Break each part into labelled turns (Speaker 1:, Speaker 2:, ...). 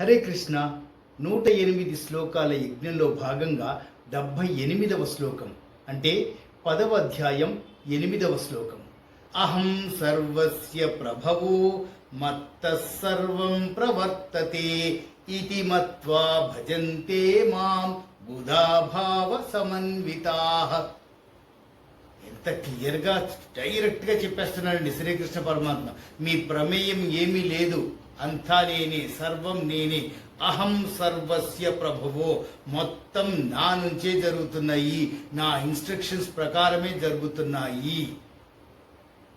Speaker 1: హరే కృష్ణ నూట ఎనిమిది శ్లోకాల యజ్ఞంలో భాగంగా డెబ్భై ఎనిమిదవ శ్లోకం అంటే పదవ అధ్యాయం ఎనిమిదవ శ్లోకం. అహం సర్వస్య ప్రభవో మత్త సర్వం ప్రవర్తతే ఇది మత్వా భజంతే మాం బుధాభావ సమన్వితా. ఎంత క్లియర్గా డైరెక్ట్గా చెప్పేస్తున్నాడండి శ్రీకృష్ణ పరమాత్మ. మీ ప్రమేయం ఏమీ లేదు. అంతా నేనే సర్వం నేనే. అహం సర్వస్య ప్రభువు. మొత్తం నా నుంచే జరుగుతున్నాయి. నా ఇన్స్ట్రక్షన్స్ ప్రకారమే జరుగుతున్నాయి.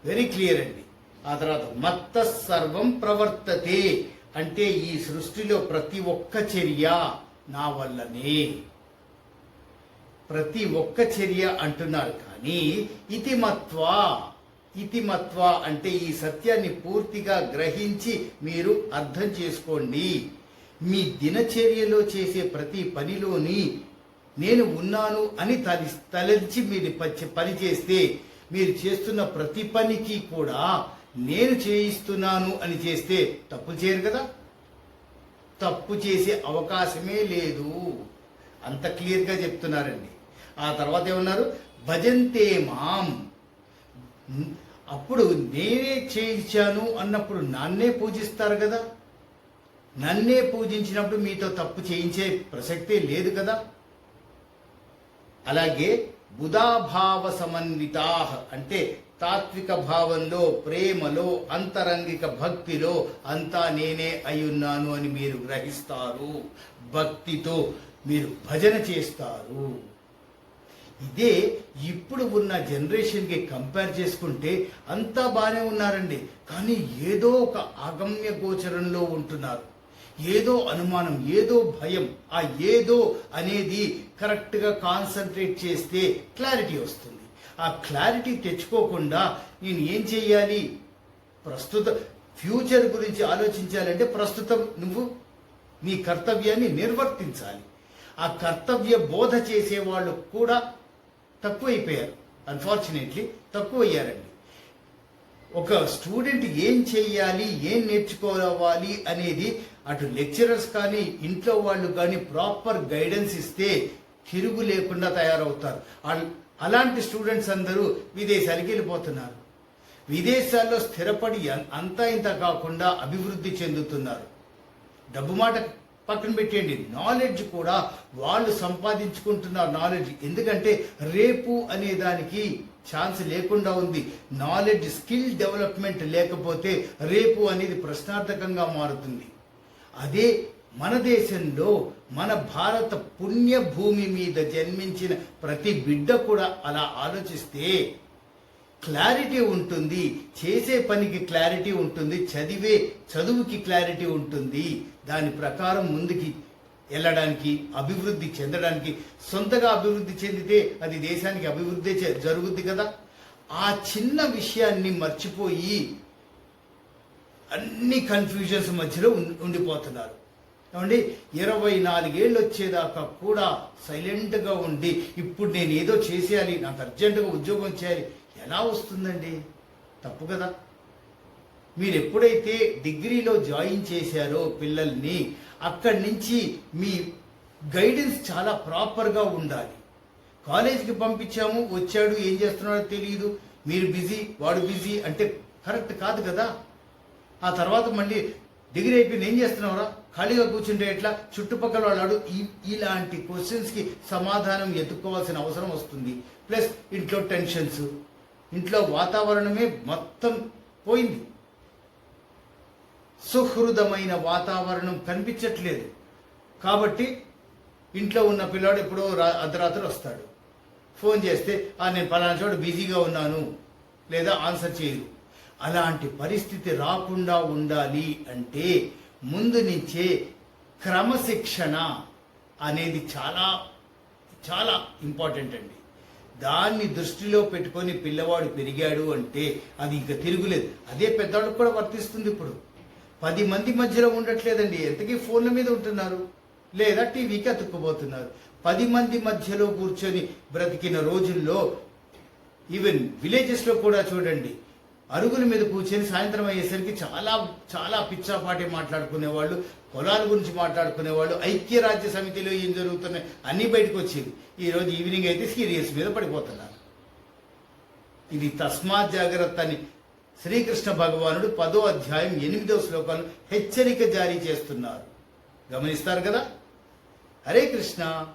Speaker 1: వెరీ క్లియర్ అండి. ఆ తర్వాత మత్త సర్వం ప్రవర్తతే. అంటే ఈ సృష్టిలో ప్రతి ఒక్క చర్య నా వల్లనే. ప్రతి ఒక్క చర్య అంటున్నారు కానీ ఇతిమత్వా ఇతిమత్వ అంటే ఈ సత్యాన్ని పూర్తిగా గ్రహించి మీరు అర్థం చేసుకోండి. మీ దినచర్యలో చేసే ప్రతి పనిలోని నేను ఉన్నాను అని తలి తలచి మీరు ప- పని చేస్తే మీరు చేస్తున్న ప్రతి పనికి కూడా నేను చేయిస్తున్నాను అని చేస్తే తప్పు చేయరు కదా? తప్పు చేసే అవకాశమే లేదు. అంత క్లియర్గా చెప్తున్నారండి. ఆ తర్వాత ఏమన్నారు? భజంతే మాం. అప్పుడు నేనే చేయించాను అన్నప్పుడు నన్నే పూజిస్తారు కదా. నన్నే పూజించినప్పుడు మీతో తప్పు చేయించే ప్రసక్తే లేదు కదా. అలాగే బుధాభావ సమన్వితా అంటే తాత్విక భావంలో ప్రేమలో అంతరంగిక భక్తిలో అంతా నేనే అయ్యున్నాను అని మీరు గ్రహిస్తారు. భక్తితో మీరు భజన చేస్తారు. ఇదే ఇప్పుడు ఉన్న జనరేషన్కి కంపేర్ చేసుకుంటే అంతా బాగానే ఉన్నారండి. కానీ ఏదో ఒక అగమ్య గోచరంలో ఉంటున్నారు. ఏదో అనుమానం ఏదో భయం ఆ ఏదో అనేది కరెక్ట్గా కాన్సన్ట్రేట్ చేస్తే క్లారిటీ వస్తుంది. ఆ క్లారిటీ తెచ్చుకోకుండా నేను ఏం చేయాలి ప్రస్తుత ఫ్యూచర్ గురించి ఆలోచించాలంటే ప్రస్తుతం నువ్వు నీ కర్తవ్యాన్ని నిర్వర్తించాలి. ఆ కర్తవ్య బోధ చేసే వాళ్ళు కూడా తక్కువైపోయారు. అన్ఫార్చునేట్లీ తక్కువయ్యారండి. ఒక స్టూడెంట్ ఏం చేయాలి ఏం నేర్చుకోవాలి అనేది అటు లెక్చరర్స్ కానీ ఇంట్లో వాళ్ళు కానీ ప్రాపర్ గైడెన్స్ ఇస్తే తిరుగు లేకుండా తయారవుతారు. అలాంటి స్టూడెంట్స్ అందరూ విదేశాలకి వెళ్ళిపోతున్నారు. విదేశాల్లో స్థిరపడి అంతా ఇంత కాకుండా అభివృద్ధి చెందుతున్నారు. డబ్బు మాట పక్కన పెట్టేయండి. నాలెడ్జ్ కూడా వాళ్ళు సంపాదించుకుంటున్నారు నాలెడ్జ్ ఎందుకంటే రేపు అనే దానికి ఛాన్స్ లేకుండా ఉంది. నాలెడ్జ్ స్కిల్ డెవలప్మెంట్ లేకపోతే రేపు అనేది ప్రశ్నార్థకంగా మారుతుంది. అదే మన దేశంలో మన భారత పుణ్య భూమి మీద జన్మించిన ప్రతి బిడ్డ కూడా అలా ఆలోచిస్తే క్లారిటీ ఉంటుంది చేసే పనికి క్లారిటీ ఉంటుంది చదివే చదువుకి క్లారిటీ ఉంటుంది. దాని ప్రకారం ముందుకి వెళ్ళడానికి అభివృద్ధి చెందడానికి సొంతగా అభివృద్ధి చెందితే అది దేశానికి అభివృద్ధి జరుగుద్ది కదా? ఆ చిన్న విషయాన్ని మర్చిపోయి అన్ని కన్ఫ్యూజన్స్ మధ్యలో ఉం- ఉండిపోతున్నారు. ఏమండి? ఇరవై నాలుగేళ్ళు వచ్చేదాకా కూడా సైలెంట్గా ఉండి ఇప్పుడు నేను ఏదో చేసేయాలి నాకు అర్జెంటుగా ఉద్యోగం చేయాలి ఎలా వస్తుందండి? తప్పు కదా. మీరు ఎప్పుడైతే డిగ్రీలో జాయిన్ చేశారో పిల్లల్ని అక్కడి నుంచి మీ గైడెన్స్ చాలా ప్రాపర్గా ఉండాలి. కాలేజీకి పంపించాము వచ్చాడు ఏం చేస్తున్నాడో తెలియదు మీరు బిజీ వాడు బిజీ అంటే కరెక్ట్ కాదు కదా. ఆ తర్వాత మళ్ళీ డిగ్రీ అయిపోయింది ఏం చేస్తున్నావురా? ఖాళీగా కూర్చుంటే ఎట్లా? చుట్టుపక్కల వాళ్ళు ఈ- ఇలాంటి క్వశ్చన్స్కి సమాధానం ఎత్తుక్కోవాల్సిన అవసరం వస్తుంది. ప్లస్ ఇంట్లో టెన్షన్స్. ఇంట్లో వాతావరణమే మొత్తం పోయింది. సుహృదమైన వాతావరణం కనిపించట్లేదు. కాబట్టి ఇంట్లో ఉన్న పిల్లాడు ఎప్పుడో రా- అర్ధరాత్రి వస్తాడు. ఫోన్ చేస్తే నేను పలానా చోట బిజీగా ఉన్నాను. లేదా ఆన్సర్ చేయరు అలాంటి పరిస్థితి రాకుండా ఉండాలి అంటే ముందు నుంచే క్రమశిక్షణ అనేది చాలా చాలా ఇంపార్టెంట్ అండి. దాన్ని దృష్టిలో పెట్టుకొని పిల్లవాడు పెరిగాడు అంటే అది ఇంకా తిరుగులేదు. అదే పెద్దవాడికి కూడా వర్తిస్తుంది ఇప్పుడు. పది మంది మధ్యలో ఉండట్లేదండి. ఎంతకీ ఫోన్ల మీద ఉంటున్నారు? లేదా టీవీకి అతుక్కుపోతున్నారు. పది మంది మధ్యలో కూర్చొని బ్రతికిన రోజుల్లో ఈవెన్ విలేజెస్లో కూడా చూడండి. అరుగుల మీద కూర్చొని సాయంత్రం అయ్యేసరికి చాలా చాలా పిచ్చాపాటి మాట్లాడుకునేవాళ్ళు పొలాల గురించి మాట్లాడుకునేవాళ్ళు ఐక్యరాజ్య సమితిలో ఏం జరుగుతున్నాయి అన్నీ బయటకు వచ్చేవి. ఈరోజు ఈవినింగ్ అయితే సీరియస్ మీద పడిపోతున్నారు. ఇది తస్మాత్ జాగ్రత్త అని శ్రీకృష్ణ భగవానుడు పదో అధ్యాయం ఎనిమిదవ శ్లోకాలు హెచ్చరిక జారీ చేస్తున్నారు. గమనిస్తారు కదా? హరే కృష్ణ!